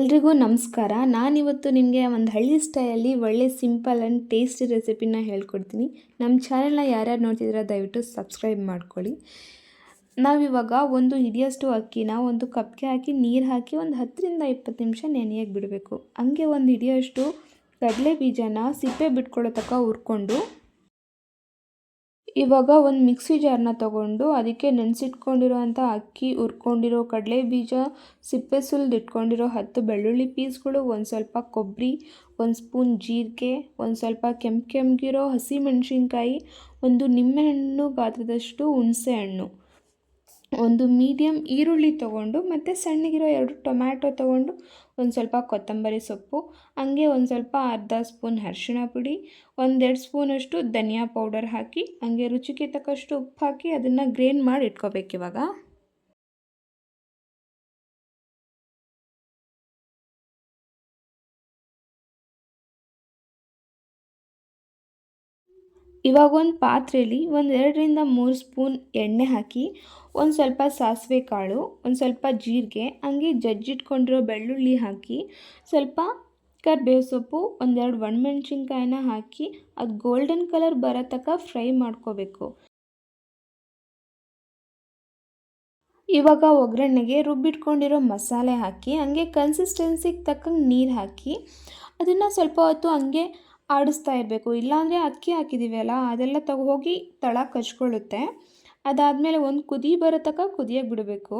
ಎಲ್ರಿಗೂ ನಮಸ್ಕಾರ. ನಾನಿವತ್ತು ನಿಮಗೆ ಒಂದು ಹಳ್ಳಿ ಸ್ಟೈಲಲ್ಲಿ ಒಳ್ಳೆ ಸಿಂಪಲ್ ಆ್ಯಂಡ್ ಟೇಸ್ಟಿ ರೆಸಿಪಿನ ಹೇಳ್ಕೊಡ್ತೀನಿ. ನಮ್ಮ ಚಾನೆಲ್ನ ಯಾರ್ಯಾರು ನೋಡ್ತಿದ್ದೀರಾ ದಯವಿಟ್ಟು ಸಬ್ಸ್ಕ್ರೈಬ್ ಮಾಡ್ಕೊಳ್ಳಿ. ನಾವಿವಾಗ ಒಂದು ಹಿಡಿಯಷ್ಟು ಅಕ್ಕಿನ ಒಂದು ಕಪ್ಗೆ ಹಾಕಿ ನೀರು ಹಾಕಿ ಒಂದು ಹತ್ತರಿಂದ ಇಪ್ಪತ್ತು ನಿಮಿಷ ನೆನೆಯಾಗಿ ಬಿಡಬೇಕು. ಹಂಗೆ ಒಂದು ಹಿಡಿಯಷ್ಟು ಕಡಲೆ ಬೀಜನ ಸಿಪ್ಪೆ ಬಿಟ್ಕೊಳ್ಳೋ ತಕ್ಕ ಹುರ್ಕೊಂಡು ಇವಾಗ ಒಂದು ಮಿಕ್ಸಿ ಜಾರ್ನ ತಗೊಂಡು ಅದಕ್ಕೆ ನೆನೆಸಿಟ್ಕೊಂಡಿರೋವಂಥ ಅಕ್ಕಿ, ಹುರ್ಕೊಂಡಿರೋ ಕಡಲೆ ಬೀಜ ಸಿಪ್ಪೆ ಸುಲಿದಿಟ್ಕೊಂಡಿರೋ ಹತ್ತು ಬೆಳ್ಳುಳ್ಳಿ ಪೀಸ್ಗಳು, ಒಂದು ಸ್ವಲ್ಪ ಕೊಬ್ಬರಿ ಒಂದು ಸ್ಪೂನ್ ಜೀರಿಗೆ, ಒಂದು ಸ್ವಲ್ಪ ಕೆಂಪು ಕೆಂಪಗಿರೋ ಹಸಿಮೆಣ್ಸಿನ್ಕಾಯಿ, ಒಂದು ನಿಂಬೆಹಣ್ಣು, ಗಾತ್ರದಷ್ಟು ಹುಣಸೆ ಹಣ್ಣು ಒಂದು ಮೀಡಿಯಮ್ ಈರುಳ್ಳಿ ತೊಗೊಂಡು ಮತ್ತು ಸಣ್ಣಗಿರೋ ಎರಡು ಟೊಮ್ಯಾಟೊ ತೊಗೊಂಡು ಒಂದು ಸ್ವಲ್ಪ ಕೊತ್ತಂಬರಿ ಸೊಪ್ಪು, ಹಂಗೆ ಒಂದು ಸ್ವಲ್ಪ ಅರ್ಧ ಸ್ಪೂನ್ ಅರಿಶಿಣ ಪುಡಿ, ಒಂದೆರಡು ಸ್ಪೂನಷ್ಟು ಧನಿಯಾ ಪೌಡರ್ ಹಾಕಿ, ಹಂಗೆ ರುಚಿಗೆ ತಕ್ಕಷ್ಟು ಉಪ್ಪು ಹಾಕಿ ಅದನ್ನು ಗ್ರೇನ್ ಮಾಡಿ ಇಟ್ಕೋಬೇಕು ಇವಾಗ ಒಂದು ಪಾತ್ರೆಯಲ್ಲಿ ಒಂದು ಎರಡರಿಂದ ಮೂರು ಸ್ಪೂನ್ ಎಣ್ಣೆ ಹಾಕಿ, ಒಂದು ಸ್ವಲ್ಪ ಸಾಸಿವೆ ಕಾಳು, ಒಂದು ಸ್ವಲ್ಪ ಜೀರಿಗೆ, ಹಂಗೆ ಜಜ್ಜಿಟ್ಕೊಂಡಿರೋ ಬೆಳ್ಳುಳ್ಳಿ ಹಾಕಿ, ಸ್ವಲ್ಪ ಕರಿಬೇವು ಸೊಪ್ಪು, ಒಂದೆರಡು ಒಣಮೆಣ್ಸಿನ್ಕಾಯಿನ ಹಾಕಿ, ಅದು ಗೋಲ್ಡನ್ ಕಲರ್ ಬರೋ ಫ್ರೈ ಮಾಡ್ಕೋಬೇಕು. ಇವಾಗ ಒಗ್ಗರಣೆಗೆ ರುಬ್ಬಿಟ್ಕೊಂಡಿರೋ ಮಸಾಲೆ ಹಾಕಿ, ಹಂಗೆ ಕನ್ಸಿಸ್ಟೆನ್ಸಿಗೆ ತಕ್ಕಂಗೆ ನೀರು ಹಾಕಿ, ಅದನ್ನು ಸ್ವಲ್ಪ ಹೊತ್ತು ಹಂಗೆ ಆಡಿಸ್ತಾ ಇರಬೇಕು. ಇಲ್ಲಾಂದರೆ ಅಕ್ಕಿ ಹಾಕಿದ್ದೀವಲ್ಲ ಅದೆಲ್ಲ ತಗೋ ಹೋಗಿ ತಳ ಕಚ್ಕೊಳ್ಳುತ್ತೆ. ಅದಾದಮೇಲೆ ಒಂದು ಕುದಿ ಬರೋ ತನಕ ಬಿಡಬೇಕು.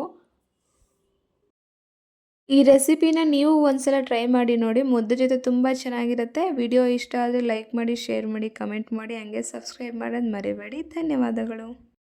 ಈ ರೆಸಿಪಿನ ನೀವು ಒಂದ್ಸಲ ಟ್ರೈ ಮಾಡಿ ನೋಡಿ. ಮುದ್ದೆ ಜೊತೆ ತುಂಬ ಚೆನ್ನಾಗಿರುತ್ತೆ. ವಿಡಿಯೋ ಇಷ್ಟ ಆದರೆ ಲೈಕ್ ಮಾಡಿ, ಶೇರ್ ಮಾಡಿ, ಕಮೆಂಟ್ ಮಾಡಿ. ಹಂಗೆ ಸಬ್ಸ್ಕ್ರೈಬ್ ಮಾಡೋದು ಮರಿಬೇಡಿ. ಧನ್ಯವಾದಗಳು.